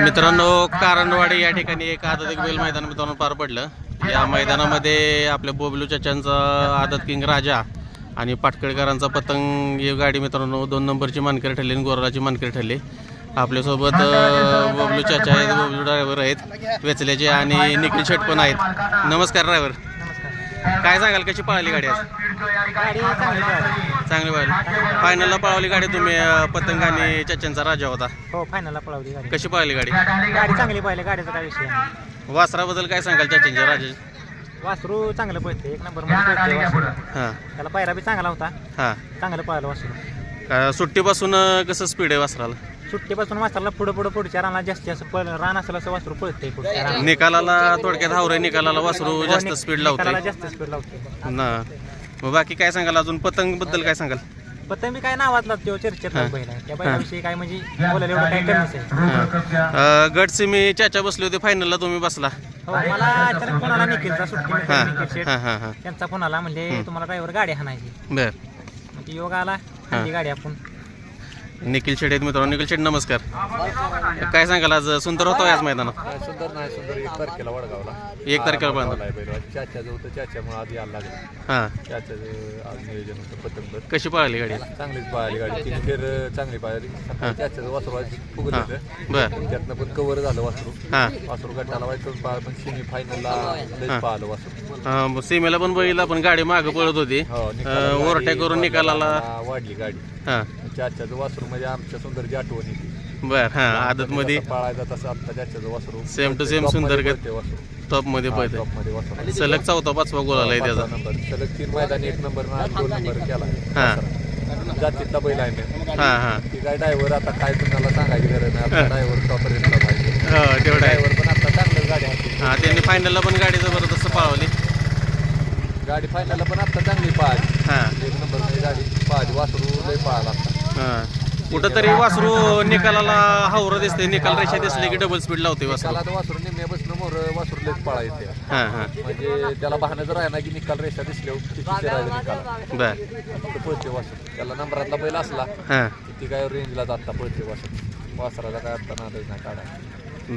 मित्रांनो कारणवाडी या ठिकाणी एक आदत एक बैल मैदान मित्रांनो पार पडलं. या मैदानामध्ये आपल्या बोबलू चाचांचा आदत किंग राजा आणि पाटकळकरांचा पतंग ही गाडी मित्रांनो दोन नंबरची मानकरी ठरली आणि गोराची मानकरी ठरली. आपल्यासोबत बबलू चाचा आहेत बबलू ड्रायव्हर आहेत वेचल्याचे आणि निखिल शेट पण आहेत. नमस्कार ड्रायव्हर काय सांगाल कशी पळाली गाडी आज? चांगली पळाली. फायनलला पळवली गाडी तुम्ही पतंग आणि चाचांचा राजा होता. हो फायनलला पळवली गाडी. कशी पळाली गाडी? गाडी चांगली पळाली गाडीचा काय विषय. वासराबद्दल काय सांगाल चाचांच्या राजा? वासरू चांगलं पळते एक नंबर हां. त्याला पायरा बी चांगला होता. हां. चांगलं पळालं वासरू. सुट्टीपासून कसं स्पीड आहे वासराला? सुट्टीपासून वासराला पुढं पुढं पुढच्या रानात जास्ती असं रान असेल असं वासरू पळते निकालाला थोडक्यात हावरे निकालाला वासरू जास्त हो, स्पीड निकालाला लावते जास्त स्पीड लावते ना. मग बाकी काय सांगाल? अजून पतंगबद्दल काय सांगाल? पण मी काय नावातला तो चर्चेत हा. बैल आहे. त्या बैलाविषयी काय म्हणजे बोलायला एवढं काय कमीच आहे. हां. अं, गट सिमी चाचा बसले होते फायनलला तुम्ही बसला. हो मला अचानक निखिलचा सुट्टी हां. निखिल शेठ हां हां हां. त्यांचा फोन आला म्हणजे तुम्हाला ड्रायव्हर गाडी हाणायची. बर. योग आला आणली गाडी आपण. निखिल शेट आहेत मित्रांनो. निखिल शेट नमस्कार. काय सांगाल आज? सुंदर होतो आज मैदानात? काय सुंदर नाही सुंदर. एक तारखेला वडगावला. एक तारखेला वडगावला आहे बैल चाच्याचं होतं आधी यायला लागलं. हां. चाच्याचं आज नियोजन होतं कशी पळाली गाडी? चांगलीच पाहिली गाडी. तीन फेर चांगली पाहिली चाच्याचं वासरू आज फुगत हां. होतं. बर. त्यातनं पण कव्हर झालं वासरू. हां. वासरू गटाला व्हायचं पा- पण सेमी फायनलला लयच पाहिलं वासरू. हां सीमेला पण बघितलं पण गाडी मागं पळत होती. हो अं, ओव्हरटेक करून निकालाला. वाढली गाडी. हां. चाच्याचं वासरू म्हणजे आमच्या सुंदरची आठवण येते. बर हां आदत मध्ये जसं पाळायचा तसं आता चाच्याचं वासरू. सेम टू सेम Top सुंदरमध्ये गत टॉपमध्ये पळते. Top मध्ये वासरू. सलग चौथा पाचवा गोल आलाय पाचवा त्याचा. नंबर. सलग तीन मैदान एक नंबर ना दोन नंबर केला. हां. जातीतला बैल आहे मी. हां हां ती काय ड्रायव्हर आता काय तुम्हाला सांगायची गरज नाही. आता ड्रायव्हर पाहिजे. हो तेवढं आहे. ड्रायव्हर पण आता चांगलं गाडी हां त्यांनी फायनलला पण गाडी जबरदस्त पळवली. गाडी फायनलला पण आता चांगली पाहिजे हां. एक नंबरमध्ये गाडी पाहिजे वासरू लय पाहायला आता. हां. कुठंतरी वासरू निकालाला हावरं दिसते निकाल रेषा दिसले की डबल स्पीड लावते वासरू. त्याला तर वासरू निम्म्या बसणं मोर वासरू लयच पाळा येते हां हां. म्हणजे त्याला बहाणं जर आहे ना की निकाल रेषा दिसल्यावर किती राहिलं निकाला. बर. पळते वासरू. त्याला नंबरातला बैल असला हां. किती काय रेंजला जाता पळते वासरू. वासराला काय आता नादच नाही काढा.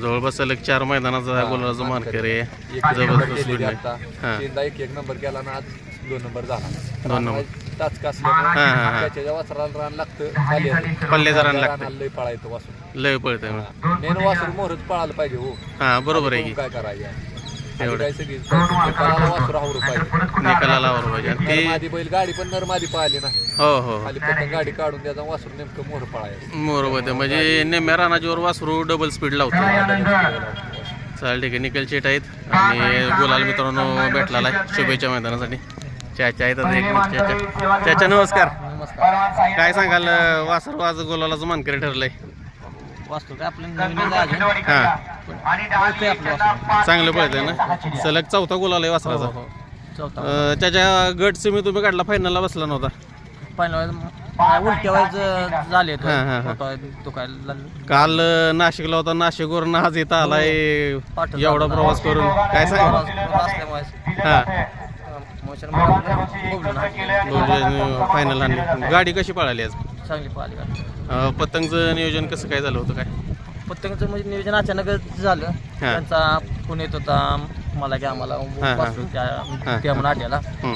जवळपास सलग चार मैदानाचा गोलाचा मार्कर आहे एक जबरदस्त स्पीड आता. हां. एक एक नंबर केला ना आज दोन नंबर झाला. दोन नंबर. टाचका हां, हां, हां. त्याच्या वासराला रान लागतं खाली येतं. पल्लेचं रान लागतं. रानाला लय पळायचं वासरू लय पळतंय मग मेन वासरू मोहरच पळायला पाहिजे हो. हां बरोबर आहे की. काय करायचं? आणि एवढं. काय सगळी निकालाला वासरू आवरू पाहिजे. निकालाला पाहिजे. आणि ते नरमादी बैल गाडी पण नरमादी पळाली ना. हो हो. खाली गाडी काढून त्याचा वासरू नेमकं मोहर पळायचं. बरोबर आहे. म्हणजे नेम्या रानाजीवर वासरू डबल स्पीड लावतो. चालेल ठीक आहे. निकल चेट आहेत. आणि गुलाल मित्रांनो भेटलेला आहे. शुभेच्छा मैदानासाठी. चाचा एक मिनिट चाचा चाचा नमस्कार. काय सांगाल वासरू आज गुलालाचं मानकरी ठरलंय? वास्तू काय आपलं नवीन अजून? हां. पळतंय आपलं वासरू. चांगलं पळतंय ना? सलग चौथा गुलाल आहे वासराचा. हो, चौथा अं, त्याच्या गट सिमी तुम्ही काढला फायनलला बसला नव्हता. उलट्या झाले हां, हां, हां. दुखायला लागलं. काल अं, नाशिकला होता नाशिकवरून आज इथं आलाय. एवढा. प्रवास करून. काय सांगा असल्यामुळे. हां. फायनल आणली गाडी कशी पळाली आज? चांगली गाडी. अं, पतंगचं नियोजन कसं काय झालं होतं काय? पतंगचं म्हणजे नियोजन अचानकच झालं. त्यांचा फोन येत होता मला की आम्हाला हां. वासरू त्या. त्या म्हणून आट्याला हं.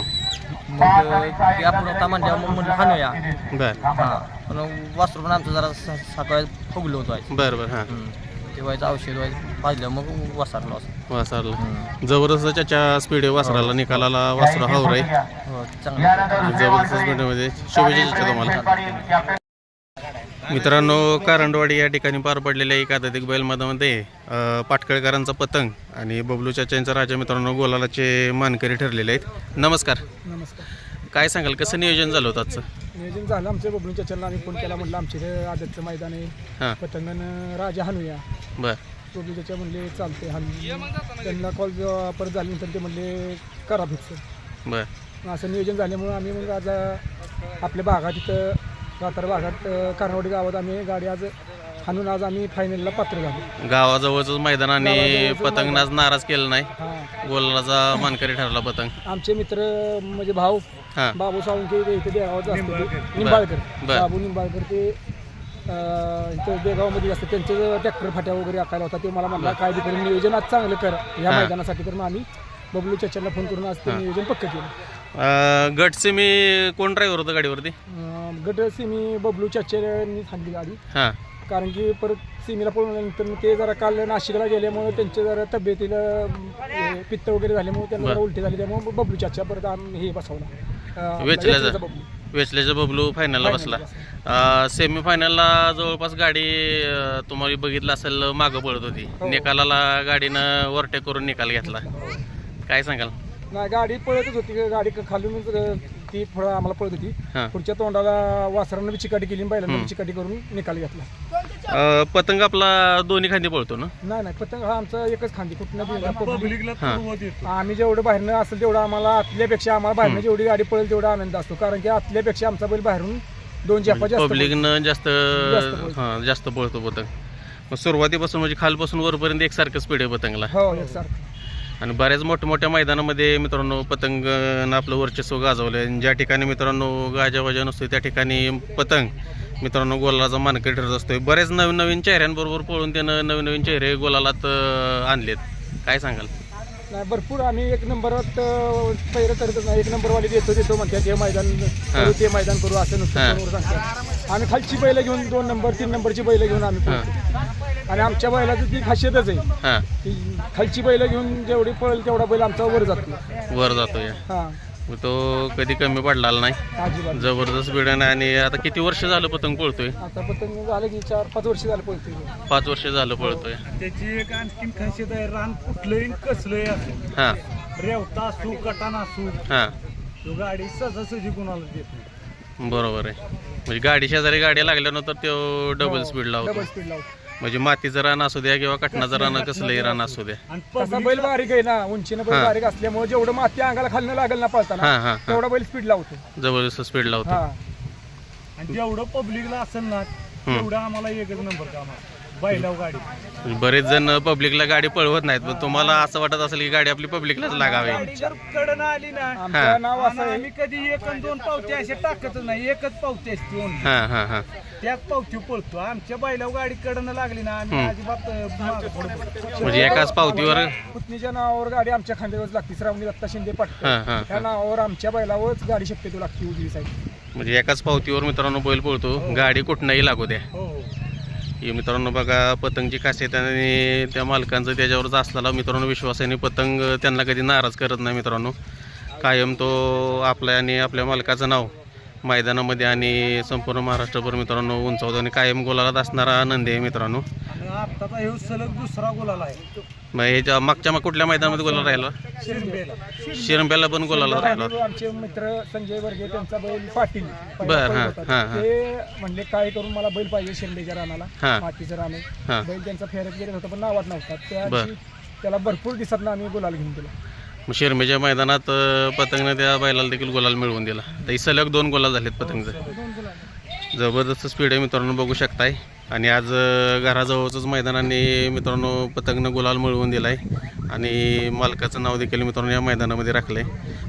मग ते आपण होता म्हणल्यावर मग म्हणलं हाणूया. बर. हां. पण वासरू पण आमचं जरा स- सकाळी फुगलो होतो आहे बर बर हां. ते व्हायचं औषध व्हायचं पाहिलं मग वासरलो असं. वासरला. जबरदस्त त्याच्या स्पीड आहे वासराला निकालाला वासरा हावर आहे हो चांगलं. जबरदस्त स्पीडमध्ये शुभेच्छा देतो तुम्हाला. मित्रांनो कारंडवाडी या ठिकाणी पार पडलेल्या एक आदतिक बैलमादामध्ये अं, पाटकळकरांचा पतंग आणि बबलू चाच्यांचा राजा मित्रांनो गोलालाचे मानकरी ठरलेले आहेत. नमस्कार. नमस्कार. काय सांगाल कसं नियोजन झालं होतं आजचं? नियोजन झालं आमच्या बबलूच्या चॅनलला आम्ही फोन केला म्हटलं आमच्या इथे आदतचं मैदान आहे हां. पतंगन राजा हाणूया. बर. बबलूच्या म्हणले चालते हाणू त्यांना कॉल परत झाल्यानंतर ते म्हणले करा फिक्स बर. असं नियोजन झाल्यामुळं आम्ही मग आज आपल्या भागात इथं सातारा भागात कारवाडी गावात आम्ही गाडी आज हाणून आज आम्ही फायनलला पात्र झालो. गावाजवळच मैदान आणि गावाजवळचं पतंग आज नाराज केलं नाही. हां. गोलाचा मानकरी ठरला पतंग. आमचे मित्र म्हणजे भाऊ हां. बाबू सावंके ते इथे देगावात असते. ते. निंबाळकर. बर. बाबू निंबाळकर ते अं, इथं बेगावमध्ये असतं. त्यांचे ट्रॅक्टर फाट्या वगैरे आकायला होता ते मला म्हणला काय बी करून नियोजन आज चांगलं कर. या हां. मैदानासाठी तर मग आम्ही बबलू चच्चनला फोन करून आज ते नियोजन पक्क केलं. अं, गटचे मी कोण ड्रायव्हर होतं गाडीवरती? अं, गट सिमी बबलू चच्चरनी थांबली गाडी हां. कारण की परत सिमीला पळवल्यानंतर ते जरा काल नाशिकला गेल्यामुळे त्यांच्या जरा तब्येतीला पित्त वगैरे झाल्यामुळे त्यांना जरा उलटी झाली त्यामुळे बबलू चाचा परत आम्ही हे बसवला. अं, वेचल्याचा. वेचल्याचा बबलू. वेचल्याचा बबलू फायनलला बसला. सेमी फायनलला जवळपास गाडी अं, तुम्हाला बघितलं असेल मागं पळत होती. हो. निकालाला गाडीनं ओव्हरटेक करून निकाल घेतला. काय सांगाल? नाही गाडी पळतच होती. गाडी खालूनच ती फळं आम्हाला पळत होती. हां. पुढच्या तोंडाला वासरानं बी चिकाटी केली बैलांना बी चिकाटी करून निकाल घेतला. अं, पतंग आपला दोन्ही खांदी पळतो ना? नाही नाही पतंग हा आमचा एकच खांदी कुठनं बी हां. आम्ही जेवढं बाहेरनं असेल तेवढं आम्हाला आतल्यापेक्षा आम्हाला बाहेरनं जेवढी गाडी पळेल तेवढा आनंद असतो. कारण की आतल्यापेक्षा आमचा बैल बाहेरून दोन जापा जास्त पब्लिकनं जास्त जास्त पळतो. हां जास्त पळतो पतंग. मग सुरुवातीपासून म्हणजे खालपासून वरपर्यंत एकसारखं स्पीड आहे पतंगला. हो एकसारखं. आणि बऱ्याच मोठ्या मोठ्या मैदानामध्ये मित्रांनो पतंगनं आपलं वर्चस्व गाजवलं आहे ज्या ठिकाणी मित्रांनो गाजावाजा नसतो त्या ठिकाणी पतंग मित्रांनो गोलाचा मानकरी ठरत असतोय. बरेच नवीन नवीन चेहऱ्यांबरोबर पळून त्यानं नवीन नवीन चेहरे गोलालात आणलेत. काय सांगाल? नाही भरपूर. आम्ही एक नंबरात पहिलं करतच नाही. एक नंबरवाली देतो देतो म्हणतात हे मैदान करू ते मैदान करू असं नुसतं सांगतात. आम्ही खालची बैलं घेऊन दोन नंबर तीन नंबरची बैलं घेऊन आम्ही आणि आमच्या बैलाची ती खासियतच आहे. हां. की खालची बैलं घेऊन जेवढी पळेल तेवढा बैल आमचा वर जातो. वर जातोय हां. मग तो कधी कमी पडलेला नाही. अजिबात जबरदस्त आहे आणि आता किती वर्ष झालं पतंग पळतोय? आता पतंग झालं की चार पाच वर्ष झालं पळतोय. पाच वर्ष झालं पळतोय. त्याची एक आणखीन खासियत आहे रान कुठलंही कसलंही असो. हां. रेवता असू कटाण असू हां. तो गाडी सहजासहजी कुणाला देत नाही. बरोबर आहे. म्हणजे गाडी शेजारी गाडी लागल्यानंतर तो डबल स्पीड लावतो डबल स्पीड लावतो म्हणजे मातीचं रान असू द्या किंवा कटणाचं रान कसलंही रान असू द्या. तसा बैल बारीक आहे ना उंचीनं बैल हां. बारीक असल्यामुळे जेवढं माती अंगाला खालनं लागेल ना पळताना हां हां हां. तेवढा बैल स्पीड लावतो जबरदस्त स्पीड लावतो हा. आणि जेवढं पब्लिकला असेल ना तेवढं आम्हाला एकच नंबर काम आहे बैलाव गाडी. बरेच जण पब्लिकला गाडी पळवत नाहीत पण तुम्हाला असं वाटत असेल की गाडी आपली पब्लिकलाच लागावी? गाडी जर कडनं आली ना आमचं नाव असं आणि आहे. आम्ही कधी एक आणि दोन पावते असे टाकतच नाही एकच पावती असते only. हां हां हां. त्याच पावती पळतो. आमच्या बैलाव गाडी कडनं लागली ना आम्ही हम्म. अजिबात अं, मागं पडत नाही. म्हणजे एकाच पावतीवर पुतणीच्या नावावर गाडी आमच्या खांद्यावर लागते. श्रावणी दत्ता शिंदे पाटकर. हां हां त्या नावावर आमच्या बैलावरच गाडी शक्यतो लागते उजवी साईड म्हणजे एकाच पावतीवर मित्रांनो बैल पळतो. गाडी कुठनंही लागू द्या. हो हो. या मित्रांनो बघा पतंगची खासियत आणि त्या मालकांचं त्याच्यावरच असलेला मित्रांनो विश्वास आहे आणि पतंग त्यांना कधी नाराज करत नाही मित्रांनो. कायम तो आपल्या आणि आपल्या मालकाचं नाव मैदानामध्ये आणि संपूर्ण महाराष्ट्रभर मित्रांनो उंचावतो आणि कायम गोलालात असणारा आनंद आहे मित्रांनो. आत्ताचा हे सलग दुसरा गोलाला आहे. मग ह्याच्या मागच्या मग कुठल्या मैदानामध्ये गोलाला राहिला? शिरबेला शिरंब्याला पण गोलाला राहिला. आमचे मित्र संजय वर्गे त्यांचा बैल पाटील. पहिला बरं, बैल हां, होता. हां, हां. ते म्हणले काय करून मला बैल पाहिजे शिंदेच्या रानाला. मातीचं रान आहे. बैल त्यांचा फेरत गेला होता पण नावात नव्हता. त्या बरं. दिवशी त्याला भरपूर दिवसात आम्ही गुलाल घेऊन दिला. मग शिरमेच्या मैदानात अं, पतंगनं त्या बैलाला देखील गोलाल मिळवून दिला. तर ही सलग दोन गोलाल झालेत पतंगचं. जबरदस्त स्पीड आहे मित्रांनो बघू शकताय. आणि आज घराजवळचंच मैदानाने मित्रांनो पतंगनं गुलाल मिळवून दिलाय. आणि मालकाचं नाव देखील मित्रांनो या मैदानामध्ये राखलंय.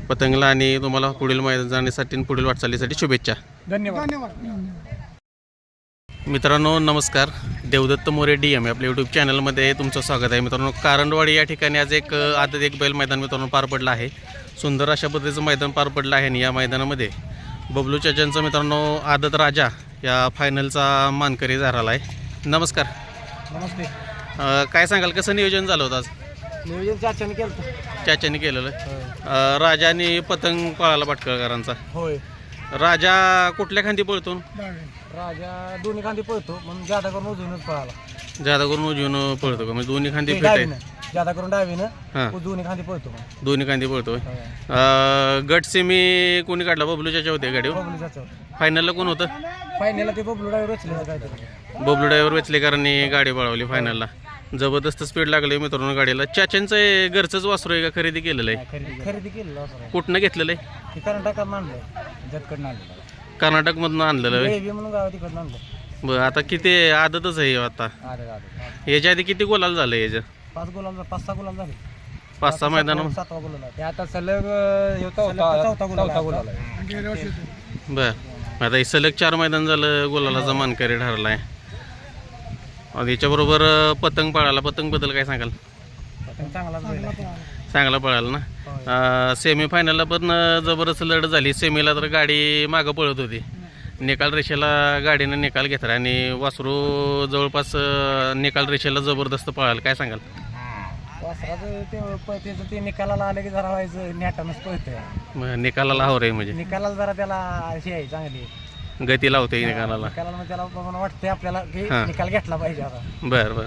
पतंगला आणि तुम्हाला पुढील मैदानासाठी आणि पुढील वाटचालीसाठी शुभेच्छा. धन्यवाद. मित्रांनो नमस्कार. देवदत्त मोरे डी एम आपल्या यूट्यूब चॅनलमध्ये तुमचं स्वागत आहे. मित्रांनो कारंडवाडी या ठिकाणी आज एक आदत एक बैल मैदान मित्रांनो पार पडलं आहे. सुंदर अशा पद्धतीचं मैदान पार पडलं आहे आणि या मैदानामध्ये बबलू चाचांचा मित्रांनो आदत राजा या फायनलचा मानकरी झालेला आहे. नमस्कार. नमस्ते. अ, काय सांगाल कसं नियोजन झालं होतं आज? नियोजन चाच्याने केलं चाचांनी केलेलं. अ, राजा आणि पतंग पळाला पाटकळकरांचा होय. राजा कुठल्या खांदी पळतो? राजा दोन्ही खांदी पळतो म्हणून जादा करून उजवीनच पळाला. जादा करून उजवीनं पळतो का? म्हणजे दोन्ही खांदी फिट आहे जादा करून डावीनं हां. तो दोन्ही खांदी पळतो मग. दोन्ही कांदे पळतोय अं, गट सेमी कोणी काढला? बबलू चाचा होते बबलू चाच्यावर फायनलला कोण होतं? फायनलला ते बबलू डावीवर रचले काहीतरी. बबलू ड्रायव्हर वेचलेकरांनी गाडी पळवली फायनलला जबरदस्त स्पीड लागली मित्रांनो गाडीला. चाच्यांचं हे घरचंच वासरू आहे का? खरेदी केलेलं आहे? खरेदी खरेदी केलेलं असं कुठनं घेतलेलं आहे? ते कर्नाटकात आणलं जतकडनं आणलं कर्नाटकमधनं आणलेलं आहे म्हणून गाव तिकडनं आणलं बरं आता किती आदतच आहे हे आता. याच्या आधी किती गोलाल झालं याच्या पाच गुलाब पाच सहा गुलाब झाले. पाच सहा मैदान सातवा गुलाब ते आता सलग चौथा चौथा गुलाब बर. आता हे सलग चार मैदान झालं गुलालाचा मानकरी ठरला आहे आणि याच्याबरोबर अं, पतंग पळाला पतंगबद्दल काय सांगाल? चांगला पळाला ना? सेमीफायनलला पण अं, जबरदस्त लढत झाली. सेमीला तर गाडी मागं पळत होती. निकाल रेषेला गाडीनं निकाल घेतला आणि वासरू जवळपास अं, निकाल रेषेला जबरदस्त पळाला. काय सांगाल? वासराचं ते पळतेचं ते निकालाला आलं की जरा व्हायचं नॅटानंच पळतंय. मग निकालाला हवं रे म्हणजे. निकालाला जरा त्याला अशी आहे चांगली. गती लावते निकालाला. निकालाला मग त्याला बघून वाटतंय आपल्याला की हा. निकाल घेतला पाहिजे आता. बरं बरं.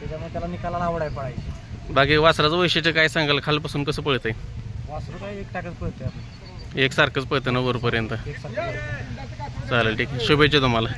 त्याच्यामुळे त्याला निकालाला आवडाय पडायची बाकी वासराचं वैशिष्ट्य काय सांगाल? खालपासून कसं पळतंय? वासरू काय एक टाकत पळतोय आपलं. एकसारखंच पळतं ना वरपर्यंत? एक सारखं चालेल ठीक आहे. शुभेच्छा तुम्हाला.